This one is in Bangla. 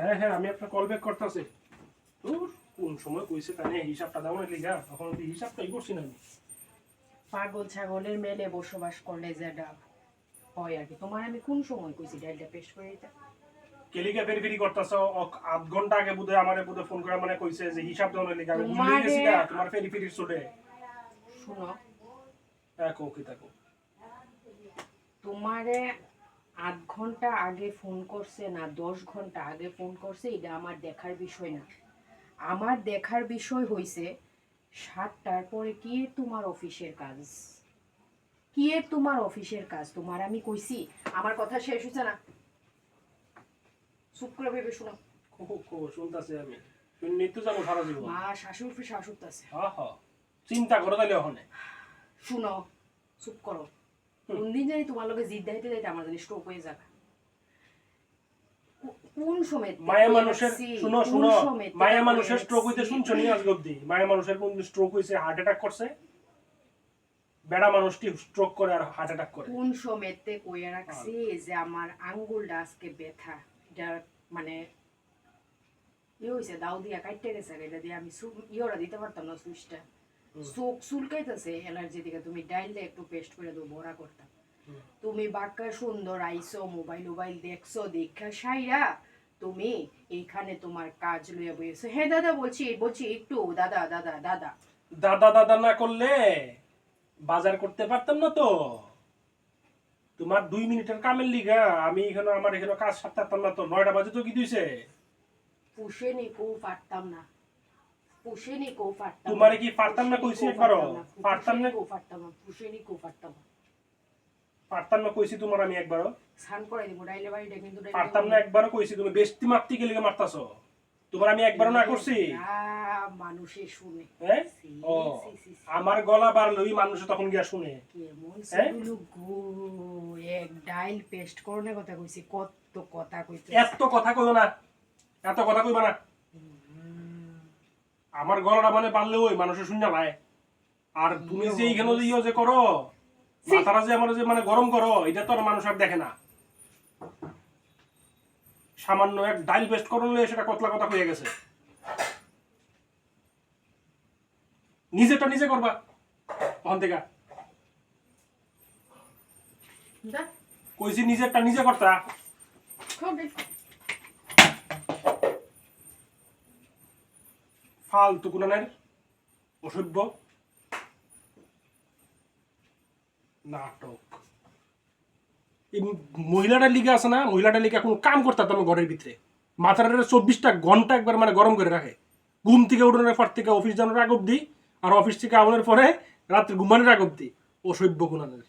হ্যাঁ হ্যাঁ আমি একটা কল ব্যাক করতেছি। তোর কোন সময় কইছে নিয়ে হিসাবটা দাও না লিগা তখন তুই হিসাবটাই করছি না আমি। পাগল ছাগলের মেলে বসবাস করলে যেটা হয় আর কি। তোমার আমি কোন সময় কইছি ডাইলটা পেস্ট করে দিতে? কেলিকা ফেরি ফেরি করতেছ? আধ ঘণ্টা আগে বুধে আমারে বুধে ফোন করে মানে কইছে যে হিসাব দাও না আমি ভুলে গেছি গা, তোমার ফেরি ফেরি চলে শুনো। হ্যাঁ কো তাকো তোমারে আধ ঘণ্টা আগে ফোন করছে না দশ ঘণ্টা আগে ফোন করছে এটা আমার দেখার বিষয় না। আমার দেখার বিষয় হইছে সাতটার পরে কি তোমার অফিসের কাজ? কি তোমার অফিসের কাজ? তোমার আমি কইছি আমার কথা শেষ হচ্ছে না। চুপ করে ভেবে শোনো। কো কো শুনতাছি আমি। তুমি মৃত্যু যাব সারা জীবন। মা শাশুড় শাশুড় আছে। চিন্তা করো তাহলে ওখানে। শুনো চুপ করো। কোনদিন জানি তোমার লোকে জিদ দাইতে দাইতে আমার জানি স্ট্রোক হয়ে যাবে। কোন সময় মায়া মানুষের শুনো শুনো। মায়া মানুষের স্ট্রোক হইতে শুনছো নি অব্দি? মায়া মানুষের কোন স্ট্রোক হইছে হার্ট অ্যাটাক করছে? বেড়া মানুষটি স্ট্রোক করে আর হার্ট অ্যাটাক করে। কোন সময়তে কইয়া রাখছি যে আমার আঙ্গুলটা আজকে ব্যথা। এটা মানে ইয়ে হয়েছে দাও দিয়া কাটতে গেছে এটা দিয়ে আমি সু- দিতে পারতাম না সুইচটা। চোখ চুলকাইতেছে অ্যালার্জি থেকে তুমি ডাইলটা একটু পেস্ট করে দেবো বড়া করতাম তুমি বাক্কা সুন্দর আইসো মোবাইল মোবাইল দেখছ দেখা সাইরা তুমি এইখানে তোমার কাজ লইয়া বইয়েছো। হ্যাঁ দাদা বলছি বলছি একটু দাদা দাদা দাদা। দাদা দাদা না করলে বাজার করতে পারতাম না তো। তোমার দুই মিনিটের কামের লিগা আমি এখানে আমার এখানে কাজ সারতাম না তো নয়টা বাজে তো কি দিছে? পুষে নি কো পারতাম না। কো পারতাম তোমারে কি পারতাম না কইছি একবারও? পারতাম না? কো পারতাম না? পুষে নি কো না পারতাম না কইছি তোমার আমি একবারও? করে দিব ডাইলে বাড়িটা কিন্তু পারতাম না একবারও কইছি তুমি গেলে মারতাছো? তোমার আমি একবারও না করছি? মানুষে শুনে। ও। আমার গলা বাড়লে ওই মানুষ তখন গিয়া শুনে। কেমন এক ডাইল পেস্ট করনে কথা কইছি কত কথা কইতে এত কথা কইও না এত কথা কইবা না। আমার গলাটা মানে বাড়লে ওই মানুষের শুনে পায় আর তুমি যে এইখানে যে ইয়ে যে করো মাথাটা যে আমার যে মানে গরম করো এটা তো আর মানুষ আর দেখে না। সামান্য এক ডাইল পেস্ট করলে সেটা কতলা কথা হয়ে গেছে। নিজেটা নিজে করবা ওখান থেকে। কইছি নিজেরটা নিজে করতা। ফালতু কুনানের অসভ্য নাটক। এই মহিলাটার লিগে আছে না মহিলাটার লিগে এখন কাম করতে আমার ঘরের ভিতরে। মাথার চব্বিশটা ঘণ্টা একবার মানে গরম করে রাখে। ঘুম থেকে উঠানোর পর থেকে অফিস জানার আগ অব্দি আর অফিস থেকে আমাদের পরে রাত্রে ঘুমানোর আগ অব্দি অসভ্য কুনানের